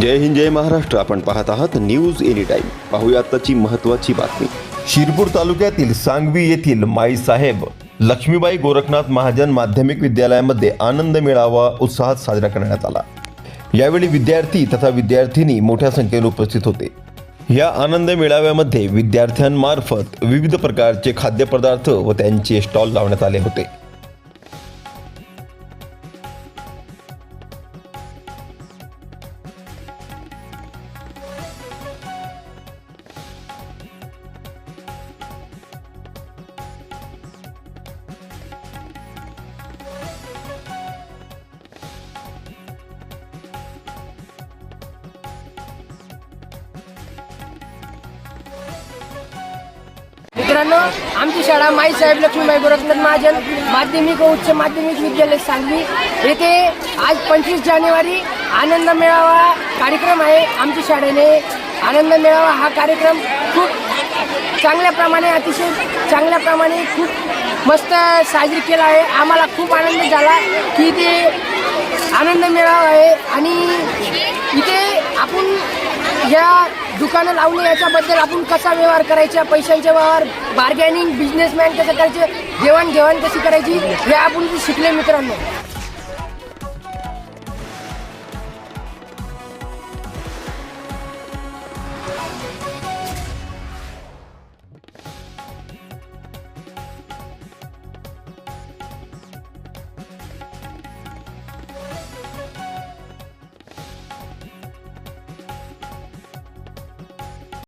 जय हिंद जय महाराष्ट्र. आपण पाहत आहात न्यूज एनी टाईम पाहूया आताची महत्त्वाची बातमी. शिरपूर तालुक्यातील सांगवी येथील माईसाहेब लक्ष्मीबाई गोरखनाथ महाजन माध्यमिक विद्यालयामध्ये आनंद मेळावा उत्साहात साजरा करण्यात आला. यावेळी विद्यार्थी तथा विद्यार्थिनी मोठ्या संख्येने उपस्थित होते. या आनंद मेळाव्यामध्ये विद्यार्थ्यांमार्फत विविध प्रकारचे खाद्यपदार्थ व त्यांचे स्टॉल लावण्यात आले होते. मित्रांनो आमची शाळा माई साहेब लक्ष्मीबाई गोरखनाथ महाजन माध्यमिक व उच्च माध्यमिक विद्यालय सांगली. येथे आज पंचवीस जानेवारी आनंद मेळावा कार्यक्रम आहे आमच्या शाळेने. आनंद मेळावा हा कार्यक्रम खूप चांगल्याप्रमाणे अतिशय चांगल्याप्रमाणे खूप मस्त साजरी केला आहे. आम्हाला खूप आनंद झाला की इथे आनंद मेळावा आहे. आणि इथे आपण या दुकानं लावणे याच्याबद्दल आपण कसा व्यवहार करायचा पैशांचे व्यवहार बार्गेनिंग बिझनेसमॅन कसं करायचे देवाणघेवाण कशी करायची हे आपण शिकले मित्रांनो.